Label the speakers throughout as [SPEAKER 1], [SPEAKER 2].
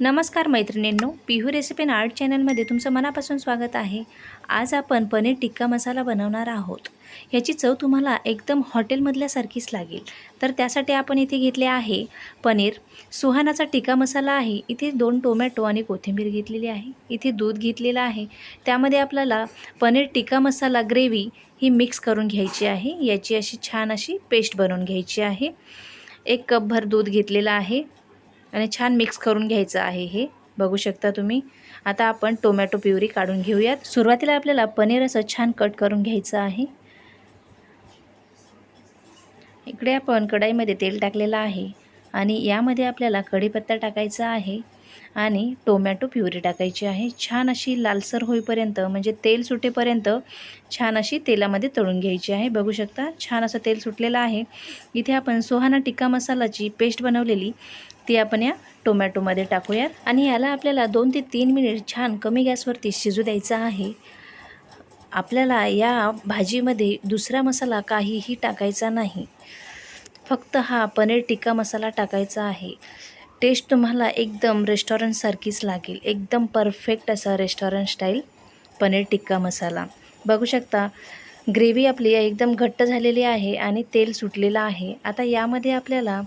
[SPEAKER 1] नमस्कार मैत्रिणींनो पिहू recipe and art चॅनलमध्ये तुमचं मनापासून स्वागत आहे. आज आपण पनीर टिक्का मसाला बनवणार आहोत. ह्याची चव तुम्हाला एकदम हॉटेलमधल्यासारखीच लागेल. तर त्यासाठी आपण इथे घेतले आहे पनीर. सुहानाचा टिक्का मसाला आहे. इथे दोन टोमॅटो आणि कोथिंबीर घेतलेली आहे. इथे दूध घेतलेलं आहे. त्यामध्ये आपल्याला पनीर टिक्का मसाला ग्रेव्ही ही मिक्स करून घ्यायची आहे. याची अशी छान अशी पेस्ट बनवून घ्यायची आहे. एक कपभर दूध घेतलेलं आहे. आणि छान मिक्स करून घ्यायचं आहे हे. बघू शकता तुम्ही. आता आपण टोमॅटो प्युरी काढून घेऊयात. सुरुवातीला आपल्याला पनीर असं छान कट करून घ्यायचं आहे. इकडे आपण कढाईमध्ये तेल टाकलेलं आहे. आणि यामध्ये आपल्याला कढीपत्ता टाकायचा आहे आणि टोमॅटो प्युरी टाकायची आहे. छान अशी लालसर होईपर्यंत म्हणजे तेल सुटेपर्यंत छान अशी तेलामध्ये तळून घ्यायची आहे. बघू शकता छान असं तेल सुटलेलं आहे. इथे आपण सोहाना टिक्का मसालाची पेस्ट बनवलेली ती आपण या टोमॅटोमध्ये टाकूयात. आणि याला आपल्याला दोन ते तीन मिनिट छान कमी गॅसवरती शिजू द्यायचा आहे. आपल्याला या भाजीमध्ये दुसरा मसाला काहीही टाकायचा नाही. फक्त हा पनीर टिक्का मसाला टाकायचा आहे. टेस्ट तुम्हाला एकदम रेस्टॉरंटसारखीच लागेल. एकदम परफेक्ट असा रेस्टॉरंट स्टाईल पनीर टिक्का मसाला. बघू शकता ग्रेव्ही आपली एकदम घट्ट झालेली आहे आणि तेल सुटलेलं आहे. आता यामध्ये आपल्याला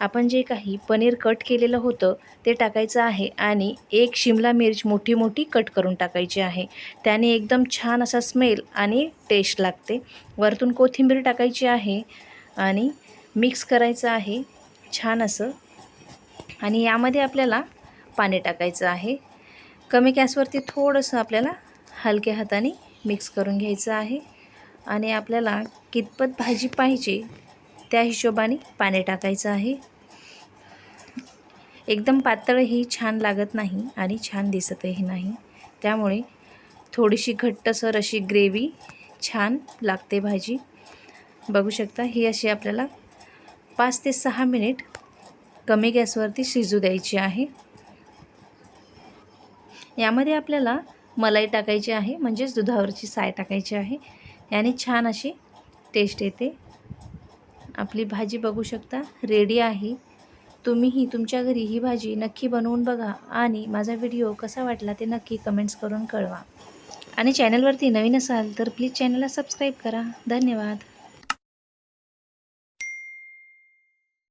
[SPEAKER 1] आपण जे काही पनीर कट केलेलं होतं ते टाकायचं आहे आणि एक शिमला मिर्च मोठी मोठी कट करून टाकायची आहे. त्याने एकदम छान असा स्मेल आणि टेस्ट लागते. वरतून कोथिंबीर टाकायची आहे आणि मिक्स करायचं आहे छान असं. आणि यामध्ये आपल्याला पाणी टाकायचं आहे. कमी गॅसवरती थोडंसं आपल्याला हलक्या हाताने मिक्स करून घ्यायचं आहे. आणि आपल्याला कितपत भाजी पाहिजे त्या हिशोबाने पाणी टाकायचं आहे. एकदम पातळही छान लागत नाही आणि छान दिसतही नाही. त्यामुळे थोडीशी घट्टसर अशी ग्रेव्ही छान लागते भाजी. बघू शकता ही अशी आपल्याला पाच ते सहा मिनिट कमी गॅसवरती शिजू द्यायची आहे. यामध्ये आपल्याला मलाई टाकायची आहे म्हणजेच दुधावरची साय टाकायची आहे. याने छान अशी टेस्ट येते. आपली भाजी बघू शकता रेडी आहे. तुम्हीही तुमच्या घरी ही भाजी नक्की बनवून बघा आणि माझा व्हिडिओ कसा वाटला ते नक्की कमेंट्स करून कळवा. आणि चॅनलवरती नवीन असाल तर प्लीज चॅनलला सबस्क्राईब करा. धन्यवाद.